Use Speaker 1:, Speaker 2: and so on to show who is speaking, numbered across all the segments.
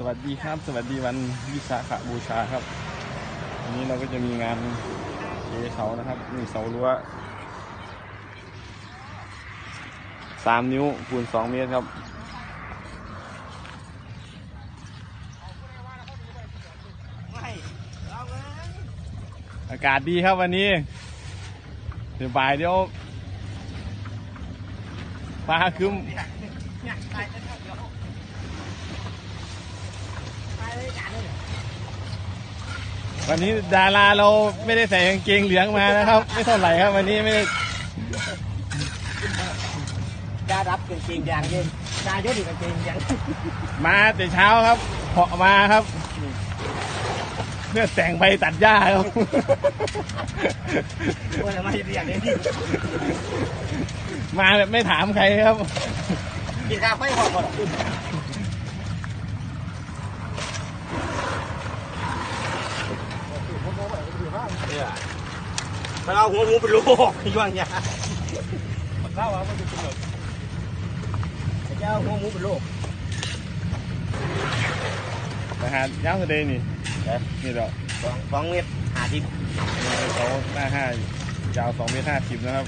Speaker 1: สวัสดีครับ สวัสดีวันวิสาขบูชาครับวันนี้เราก็จะมีงานเเสานะครับนี่เสารั้วสามนิ้วคูณสองเมตรครับ อากาศดีครับวันนี้เดี๋ยวบ่ายเดี๋ยวฟ้าคึ้ม วันนี้ดาราเราไม่ได้ใส่กางเกงเหลืองมานะครับ ไม่เท่าไหร่ครับ วันนี้ไม่ได้
Speaker 2: ได้รับกางเกงยางเย็นนายกอีกกางเกงยาง
Speaker 1: มาแต่เช้าครับเหาะมาครับ เพื่อแต่งใบตัดหญ้าครับ
Speaker 2: ว่าจะมาเรียกเนี่ย
Speaker 1: มาแบบไม่ถามใครครับ
Speaker 2: กินข้าวไม่พอก่ อนมันเอาหัวหมูเป็นลูกย่างยา
Speaker 1: เล่าว่ามันจะเป็นแบบ
Speaker 2: เจ้าหัวหมูเป็นลูก
Speaker 1: นะฮะย้ำทะเลนี่นี่ดอก
Speaker 2: สองสองเมตรห้าสิบ
Speaker 1: เสาหน้าห้ายาวสองเมตรห้าสิบนะครับ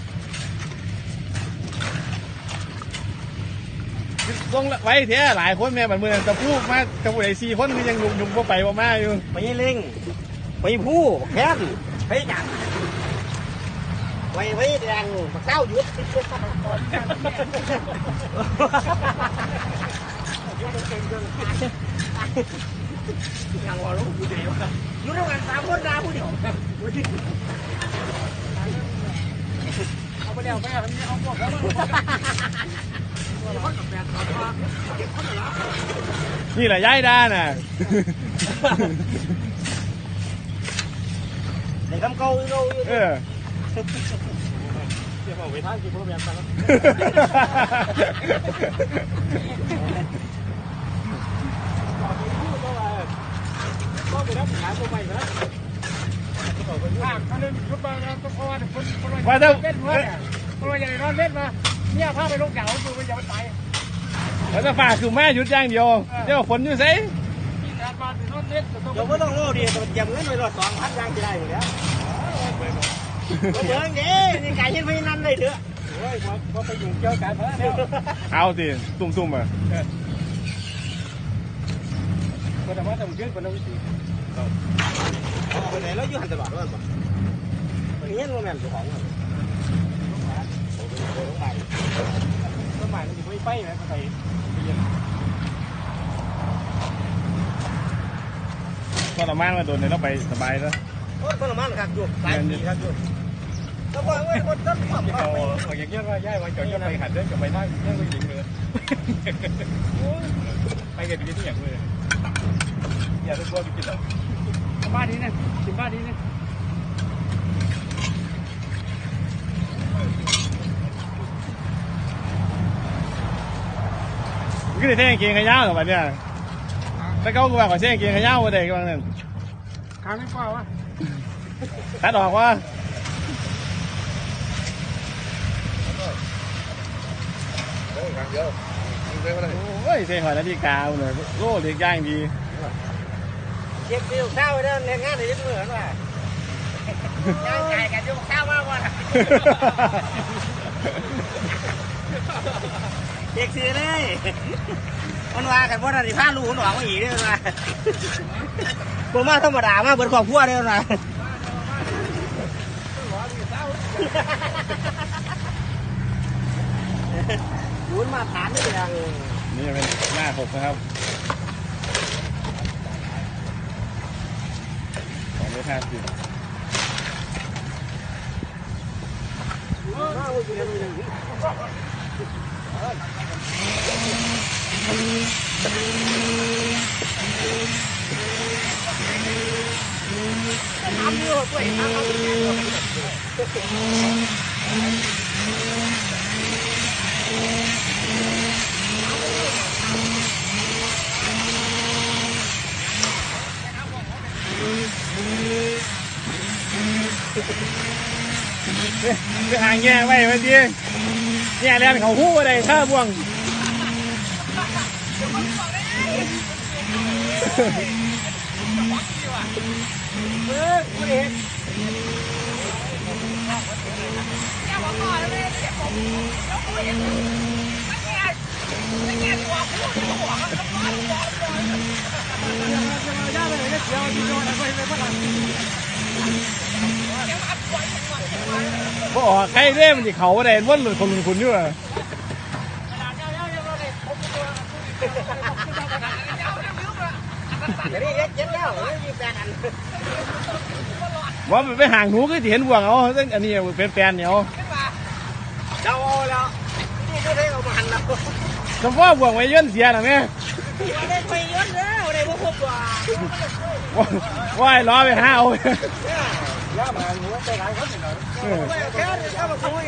Speaker 1: ลงไว้เถอะหลายคนแม่บันเมืองจะพูดมากกับผู้ใดสี่คนก็ยังลุมยุมเข้าไปบ่มาอยู่
Speaker 2: ไปเล่งไปผู้แค้น ไปจังไปไปแดงเจ้าหยุดยังว่าลูกอยู่เดียวอยู่ด้วยกั นสามคนดาผู้เดียว
Speaker 1: เอาไปเดี๋ยวไปเอาพวกแล้วนี่แหละย้ายด้านน่ะ
Speaker 2: ในคำเก่าอยู่อยู่
Speaker 1: เออ
Speaker 2: เดี๋ยวเอาไปทางกี่พวกแบบนั้น
Speaker 1: ก็ไปรับหาตัวใหม่แล้วภาคเขาเล่นฟุตบอลนะเพราะว่าคนคนว่าจะเล่นเพื่อนคนว่าอย่างนอนเล่นมาเนี่ยพาไปลงเก่าดูมันจะมันไปแล้วจะฝากคือแม่หยุดอย่างเดียวเดี๋ยวฝนอยู่ไสการมาถึงนอนเล่นต้อง
Speaker 2: เดี๋ยวไม่ต้องโง่ดีตัวเจ็บเงินไปรถสองพันยังจะได้อยู่แล้วเดี๋ยวนี้นี่ไก่ยังไม่นั่นเลยเถอะ
Speaker 1: โอ้ยพอไปอยู่เกี่ยวกันเอาสิตุ่มๆอะคนแต่ว่าแต่มันเกินคนละวิธี
Speaker 2: ไปไหนแล้วอยู่หันตลอดว่าบ่เงี้ยโมเมนต์ของ
Speaker 1: ต้นไม้มันอยู่ไม่ไปนะไปก็ละมานมาโดนเนี่ยเราไปสบายแล้ว
Speaker 2: โอ้ยคนละมันครับอยู่หลายปีครับอยู่แล้วบอกว่าคนต้นความ
Speaker 1: ที่เขาเขาอย่างเงี้ยก็ย้ายวันก่อนก็ไปหัดเดินกับไปนั่งเรื่องผู้หญิงเลยไปกันดีที่อย่างเลยอย่าต้องกลัวไปกินหรอกบ้านนี้เนี่ยกินบ้านนี้เนี่ยก็ได้เท่งเกียงขย้าวหรอวะเนี่ยถ้าเขากูว่าขอเท่งเกียงขย้าวมาเด็กบางนึง
Speaker 2: ขายไม่กว่าวะ
Speaker 1: ตัดออกว่าโอ้ยเท่หอยนาฬิกาเลยโล่เล็กย่างดี
Speaker 2: เก็บฟิวข้าวไว้แล้วในงานในยึดมือว่ะย่างไก่กันอยู่ข้าวมากกว่าเด็กซื้อเลยมันว่ากันว่าอะไรพาลูกหนองมาอีกเนี่ยนะผมมาธรรมดามาเบิดครอบครัวเนี่ยนะวุ้นมาฐานได้ยัง
Speaker 1: นี่เป็นหน้าหกนะครับสองเมตรห้าสิบ คือหางแง่ไว้เมื่อกี้แง่แรงเขาหู้อะไรข้าบ่วง บ่ออกใครเด้มันสิเขาบ่ได้วนหลุดคนหลุดคุณอยู่อะ
Speaker 2: เดี๋ยวนี้เย็ดเย็ดแล้ ว่า
Speaker 1: ไปห่างหนูก็เห็นบ่วงเอาซึ่งอันนี้เป็นแฟนเนี่ยเอา
Speaker 2: เจ้าเอาแล้วนี่ก็ได้เอามาหันแล้ว
Speaker 1: เฉพาบ่วงไว้ยื่นเสียน่ะแม่
Speaker 2: ได้ไปยอะแล้วได้พวกพวกว่า
Speaker 1: ว่าว่าให้ล้อไปหาเอา
Speaker 2: ย่ามาหนูไปหลายคนเลย
Speaker 1: เออ
Speaker 2: ไม่แค่เข้ามาคุย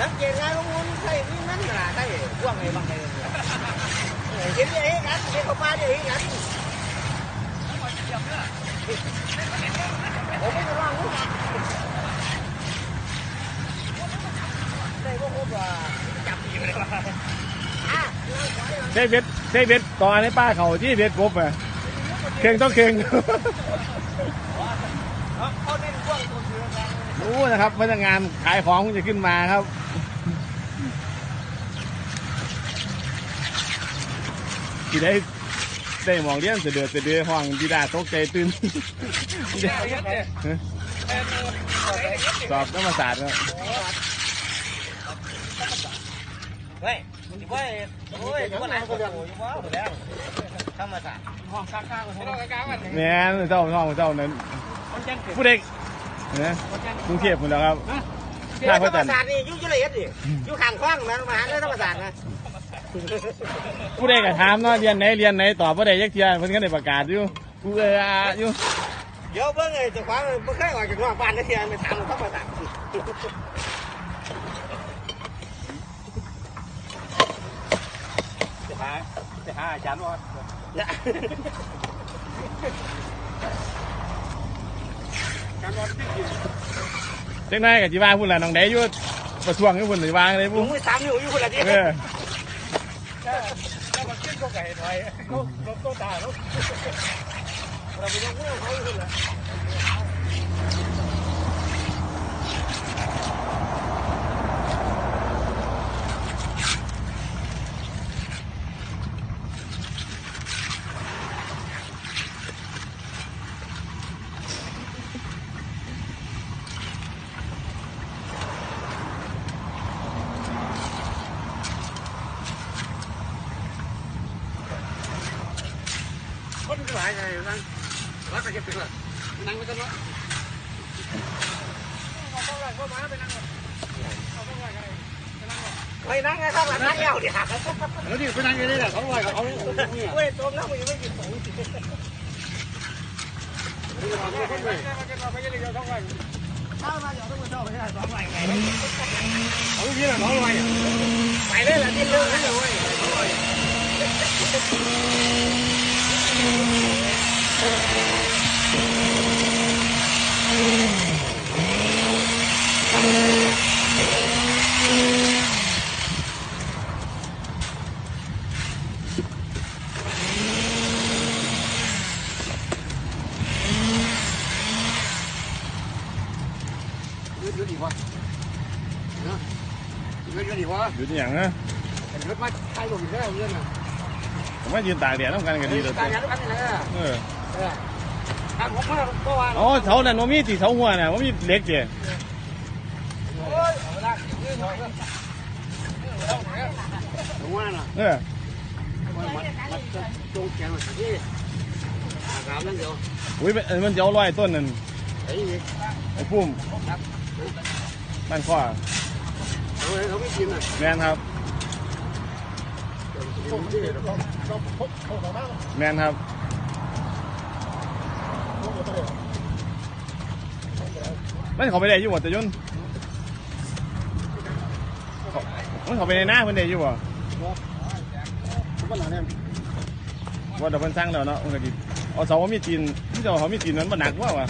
Speaker 2: สังเกตงานลงทุนใช่นี่นั่นน่ะได้พวกไงบางไงเห็นไอ้กันเห็นเขาป้าดิไอ้กัน
Speaker 1: ใช้เบ็ดใช้เบ็ดต่อในป้าเขาที่เบ็ดกบอะเคร่งต้องเคร่ง
Speaker 2: เขาเน้นพวกตัวเสือกัน
Speaker 1: รู้นะครับพนักงานขายของจะขึ้นมาครับที่ได้ ได้มองเลี้ยงเสดือดเสดือห้องดีดาตกใจตื่นสอบธรรมศาสตร์ครับ
Speaker 2: เฮ้ยเฮ้ยโอ้ยว่าไหนก็เรื่องอยู่ว่าแล้วธรรมศาสตร์
Speaker 1: แม่นเจ้าท้องเจ้านั้นผู้เด็กนะกรุงเทพหมดแล้วครับ
Speaker 2: ธรรมศาสตร์นี่ยู่งยี่งเละเอียดดิยู่งข้างคว้างมันมาหาเรื่องธรรมศาสตร์นะ
Speaker 1: ผู้เด็กก็ถามเนาะเรียนไหนเรียนไหนตอบผู้ใดยักเทียเพิ่นก็ได้ประกาศอยู่กูเอออาอยู่
Speaker 2: เดี๋ยวเบิ่งเลยจะคว้างไม่เคยออกจากนอกบ้านนะเทียนไปถามธรรมศาสตร์
Speaker 1: จะหาจะหาอาจารย์ว่า
Speaker 2: เนี่ย
Speaker 1: เด็กน้อยกับจีว่าพุ่นละน้องใดอยู่ประท้วงอยู่พุ่นหรือว่าอะไร
Speaker 2: ผ
Speaker 1: พุ่น
Speaker 2: มไม่ถามอยู่อยู่คนละที่
Speaker 1: เออ
Speaker 2: เราไปยังเรื่องเขาอยู่คนละ
Speaker 1: คนหลาไปยกเว้นเขาอยู่ไปกันเนาะ
Speaker 2: ไม่นั่งไงครับนั่งเอวเดี๋ยว
Speaker 1: แล้วนี่ไปนั่งกันได้แหละเขาลอยกับเขา
Speaker 2: เว้ยตรงนั้นมันยังไม่กินสอง
Speaker 1: เขาที่ละน้องลอย
Speaker 2: ไปเลยล่ะที่เรื่องนั้นเลย
Speaker 1: ยืดอีกวะยืดอีกวะ ยืดอย่างนะ
Speaker 2: รถมาใครหลงแล้วเรื่องน่ะ
Speaker 1: ผมว่ายืนตากแดดต้องกันกันดีเลย
Speaker 2: การงานกันนี่นะ
Speaker 1: เออ
Speaker 2: เออทางผมมาเมื่อวาน
Speaker 1: อ๋อเสานั่นว่ามีตีเสาหัวน่ะว่ามีเหล็กเจ้
Speaker 2: โอ้ยเอาละนี่หน่อยก็ลงมาน่ะ
Speaker 1: เอ
Speaker 2: แข็งมาที่ถามนั่นเดียว
Speaker 1: อุ้ยมันจะเอาร้อยต้นนั่น
Speaker 2: ไอ้นี่
Speaker 1: ไอ้พุ่มบ้านข้อ
Speaker 2: เขาเขาไม่กินอะ
Speaker 1: แมนครับแมนครับมันเขาไปได้อยู่บ่แต่ยนเขามันเขาไปในหน้าเพิ่นได้อยู่บ่ว่าเดี๋ยวเพิ่นสร้างแล้วเนาะมันก็ดิเอาเสาว่ามีจีนที่เจ้าเขามีจีนนั้นมันหนักว่าวะ